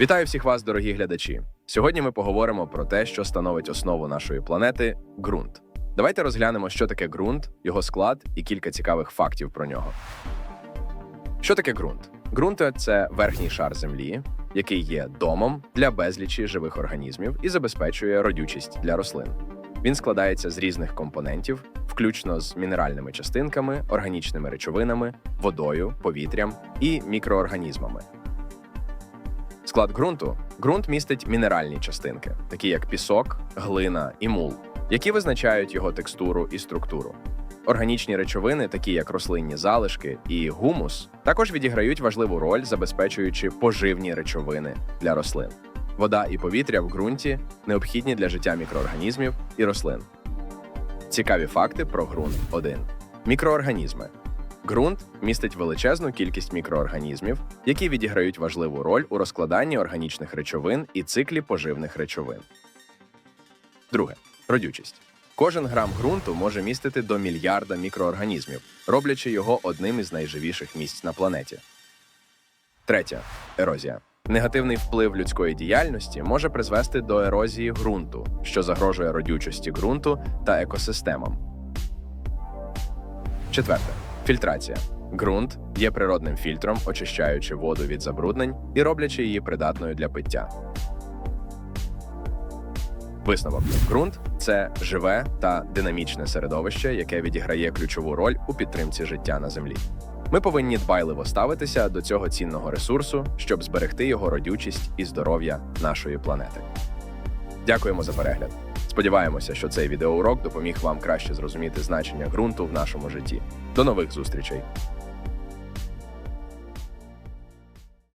Вітаю всіх вас, дорогі глядачі. Сьогодні ми поговоримо про те, що становить основу нашої планети ґрунт. Давайте розглянемо, що таке ґрунт, його склад і кілька цікавих фактів про нього. Що таке ґрунт? Ґрунт – це верхній шар землі, який є домом для безлічі живих організмів і забезпечує родючість для рослин. Він складається з різних компонентів, включно з мінеральними частинками, органічними речовинами, водою, повітрям і мікроорганізмами. Склад ґрунту ґрунт містить мінеральні частинки, такі як пісок, глина і мул, які визначають його текстуру і структуру. Органічні речовини, такі як рослинні залишки і гумус, також відіграють важливу роль, забезпечуючи поживні речовини для рослин. Вода і повітря в ґрунті необхідні для життя мікроорганізмів і рослин. Цікаві факти про ґрунт 1. Мікроорганізми. Ґрунт містить величезну кількість мікроорганізмів, які відіграють важливу роль у розкладанні органічних речовин і циклі поживних речовин. Друге родючість. Кожен грам ґрунту може містити до мільярда мікроорганізмів, роблячи його одним із найживіших місць на планеті. Третє ерозія. Негативний вплив людської діяльності може призвести до ерозії ґрунту, що загрожує родючості ґрунту та екосистемам. Четверте фільтрація. Ґрунт є природним фільтром, очищаючи воду від забруднень і роблячи її придатною для пиття. Висновок: ґрунт це живе та динамічне середовище, яке відіграє ключову роль у підтримці життя на землі. Ми повинні дбайливо ставитися до цього цінного ресурсу, щоб зберегти його родючість і здоров'я нашої планети. Дякуємо за перегляд. Сподіваємося, що цей відеоурок допоміг вам краще зрозуміти значення ґрунту в нашому житті. До нових зустрічей!